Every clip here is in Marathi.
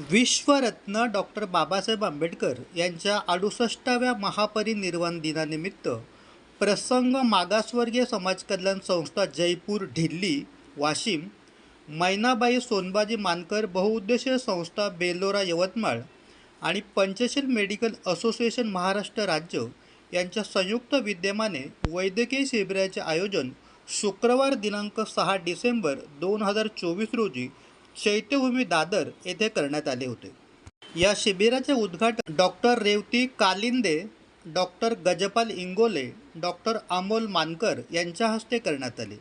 विश्वरत्न डॉक्टर बाबासाहेब आंबेडकर यांच्या अडुसष्टाव्या महापरिनिर्वाण दिनानिमित्त प्रसंग मागासवर्गीय समाज कल्याण संस्था जयपूर ढिल्ली वाशिम मैनाबाई सोनबाजी मानकर बहुउद्देशीय संस्था बेलोरा यवतमाळ आणि पंचशील मेडिकल असोसिएशन महाराष्ट्र राज्य यांच्या संयुक्त विद्यमाने वैद्यकीय शिबिराचे आयोजन शुक्रवार दिनांक सहा डिसेंबर दोन हजार चोवीस रोजी चैत्यभूमी दादर येथे करण्यात आले होते. या शिबिराचे उद्घाटन doctor Revati Kalinde doctor Gajpal Ingole doctor Amol Mankar यांच्या हस्ते करण्यात आले.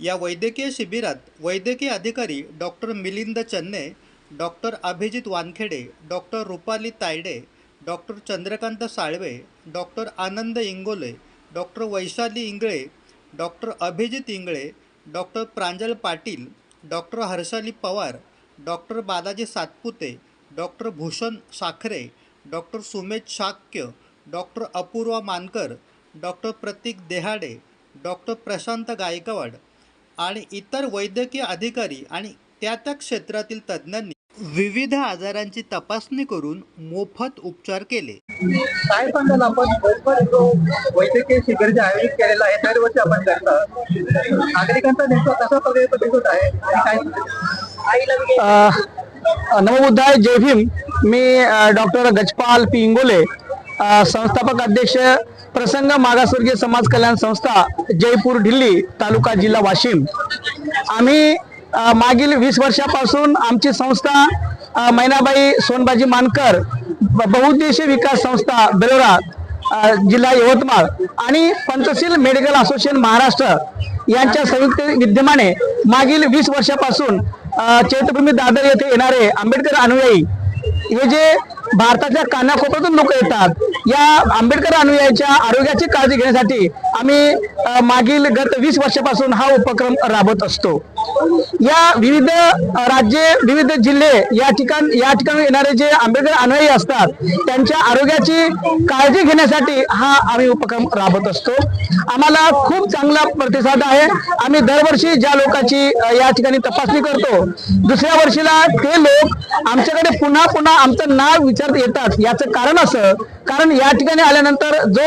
या वैद्यकीय शिबिरात वैद्यकीय अधिकारी doctor Milind Channe doctor Abhijit Wankhede doctor Rupali Tayde doctor Chandrakant Salve doctor Anand Ingole doctor Vaishali Ingle doctor Abhijit Ingle doctor Pranjal Patil doctor Harshali Pawar doctor Balaji Satpute doctor Bhushan Sakhare doctor Sumedh Shakya doctor Apurva Mankar doctor Pratik Dehade doctor Prashant Gaikwad आणि इतर वैद्यकीय अधिकारी आणि त्या त्या क्षेत्रातील तज्ज्ञांनी विविध आजारांची तपासणी करून मोफत उपचार केले. काय सांगाल आपण? जो वैद्यकीय शिबिर जे आयोजित केलेलं आहे दरवर्षी आपण करता. नागरिकांचा नेमका कसा पद्धती प्रतिसाद आहे? काय नमोबुद्धाय जय भीम. मी डॉक्टर गजपाल पिंगोले संस्थापक अध्यक्ष प्रसंग मागासवर्गीय समाज कल्याण संस्था जयपूर ढिल्ली तालुका जिल्हा वाशिम. आम्ही मागील वीस वर्षापासून आमची संस्था मैनाबाई सोनबाजी मानकर बहुउद्देशीय विकास संस्था बेलोरा जिल्हा यवतमाळ आणि पंचशील मेडिकल असोसिएशन महाराष्ट्र यांच्या संयुक्त विद्यमाने मागील वीस वर्षापासून चैत्यभूमी दादर येथे येणारे आंबेडकर अनुयायी हे जे भारताच्या कानाकोपऱ्यातून लोक येतात या आंबेडकर अनुयायांच्या आरोग्याची काळजी घेण्यासाठी आम्ही मागील गत वीस वर्षापासून हा उपक्रम राबवत असतो. या विविध राज्ये विविध जिल्हे या ठिकाण या ठिकाणी येणारे जे आंबेडकर अनुयायी असतात त्यांच्या आरोग्याची काळजी घेण्यासाठी हा आम्ही उपक्रम राबवत असतो. आम्हाला खूप चांगला प्रतिसाद आहे. आम्ही दरवर्षी ज्या लोकांची या ठिकाणी तपासणी करतो दुसऱ्या वर्षीला ते लोक आमच्याकडे पुन्हा पुन्हा आमचं नाव विचारत येतात. याचं कारण असं कारण या ठिकाणी आल्यानंतर जो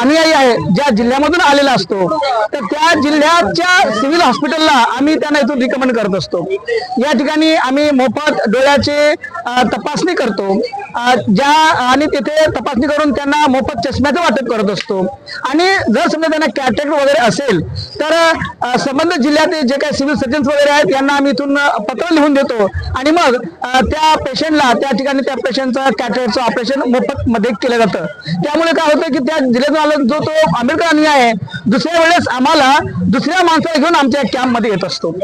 अनुयायी आहे ज्या जिल्ह्यामधून आलेला असतो तर त्या जिल्ह्याच्या सिव्हिल हॉस्पिटलला आम्ही त्यांना इथून रिकमेंड करत असतो. या ठिकाणी आम्ही मोफत डोळ्याचे तपासणी करतो. ज्या आणि तिथे तपासणी करून त्यांना मोफत चष्म्याचं वाटप करत असतो. आणि जर समजा त्यांना कॅटेक्ट वगैरे असेल तर संबंधित जिल्ह्यातील जे काही सिव्हिल सर्जन्स वगैरे आहेत यांना आम्ही इथून पत्र लिहून देतो. आणि मग त्या पेशंटला त्या ठिकाणी त्या पेशंटचं कॅटेक्टचं ऑपरेशन मोफत मध्ये केलं जातं. त्यामुळे काय होतं की त्या जिल्ह्यातून आला जो तो आंबेडकर अनुयायी आहे दुसऱ्या वेळेस आम्हाला दुसऱ्या माणसाला घेऊन आमच्या कॅम्पमध्ये येत असतो.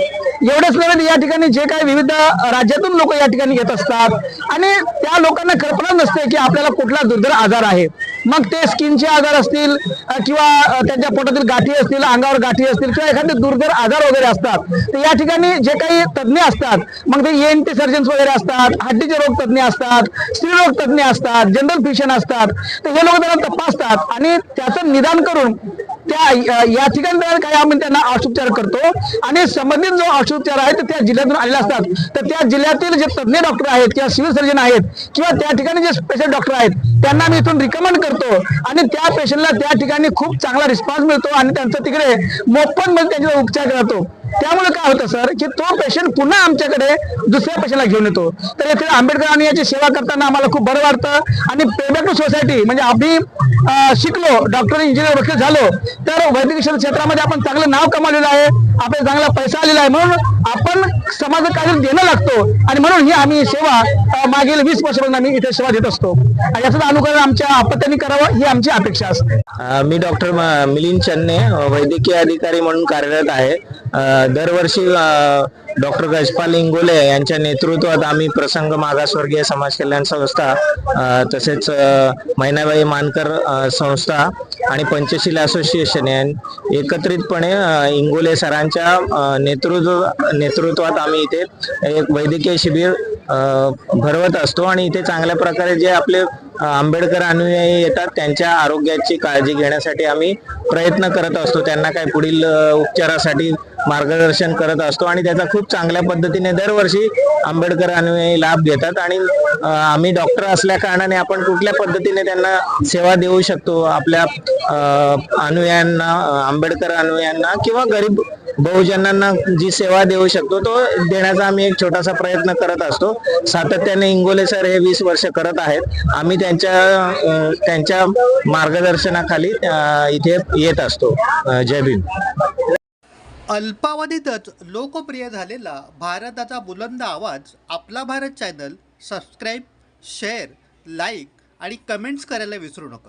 एवढंच नव्हे या ठिकाणी जे काही विविध राज्यातून लोक या ठिकाणी येत असतात. आणि त्या लोकांना कल्पना नसते की आपल्याला कुठला दुर्धर आजार आहे. मग ते स्किनचे आजार असतील किंवा त्यांच्या पोटातील गाठी असतील अंगावर गाठी असतील किंवा एखादे दुर्धर आजार वगैरे असतात तर या ठिकाणी जे काही तज्ज्ञ असतात मग ते एन टी सर्जन्स वगैरे असतात हड्डीचे रोग तज्ज्ञ असतात स्त्रीरोग तज्ज्ञ असतात जनरल फिशन असतात तर हे लोक त्यांना तपासतात आणि त्याचं निदान करून त्या या ठिकाणी काही आम्ही त्यांना औषधोपचार करतो. आणि संबंधित जो औषधोपचार आहे तर त्या जिल्ह्यातून आलेले असतात. तर त्या जिल्ह्यातील जे तज्ज्ञ डॉक्टर आहेत किंवा सिव्हिल सर्जन आहेत किंवा त्या ठिकाणी जे स्पेशल डॉक्टर आहेत त्यांना मी इथून रिकमेंड करतो. आणि त्या पेशंटला त्या ठिकाणी खूप चांगला रिस्पॉन्स मिळतो आणि त्यांचं तिकडे मोफत मध्ये त्यांच्यावर उपचार करतो. त्यामुळे काय होतं सर की तो पेशंट पुन्हा आमच्याकडे दुसऱ्या पेशंटला घेऊन येतो. तर येथे आंबेडकरांनी याची सेवा करताना आम्हाला खूप बरं वाटतं आणि पेबॅक टू सोसायटी म्हणजे आम्ही शिकलो डॉक्टर इंजिनियर वकील झालो तर वैद्यकीय क्षेत्रामध्ये आपण चांगलं नाव कमावलेलं आहे आपल्याला चांगला पैसा आलेला आहे म्हणून आपण समाज कार्य देणं लागतो आणि म्हणून ही आम्ही सेवा मागील वीस वर्षापासून आम्ही इथे सेवा देत असतो. याचं अनुकरण आमच्या आपत्यांनी करावं ही आमची अपेक्षा असते. मी डॉक्टर मिलिंद चन्ने वैद्यकीय अधिकारी म्हणून कार्यरत आहे. दरवर्षी डॉक्टर गजपाल इंगोले यांच्या नेतृत्वात आम्ही प्रसंग मागासवर्गीय समाज कल्याण संस्था तसेच मैनाबाई मानकर संस्था आणि पंचशील असोसिएशन एकत्रितपणे इंगोले सरांच्या नेतृत्व नेतृत्वात आम्ही इथे एक वैद्यकीय शिबिर भरवत असतो आणि इथे चांगल्या प्रकारे जे आपले आंबेडकर अनुयायी येतात त्यांच्या आरोग्याची काळजी घेण्यासाठी आम्ही प्रयत्न करत असतो. त्यांना काही पुढील उपचारासाठी मार्गदर्शन करत असतो आणि त्याचा खूप चांगल्या पद्धतीने दरवर्षी आंबेडकर अनुयायी लाभ घेतात आणि आम्ही डॉक्टर असल्या कारणाने आपण कुठल्या पद्धतीने त्यांना सेवा देऊ शकतो आपल्या अनुयायांना आंबेडकर अनुयायांना किंवा गरीब बहुजनांना जी सेवा देऊ शकतो तो देण्याचा आम्ही एक छोटासा प्रयत्न करत असतो. सातत्याने इंगोले सर हे वीस वर्ष करत आहेत. आम्ही त्यांच्या त्यांच्या मार्गदर्शनाखाली इथे येत असतो. जय भीम. अल्पावधीतच लोकप्रिय झालेला भारताचा बुलंद आवाज आपला Bharat channel subscribe share like आणि कमेंट्स करायला विसरू नका.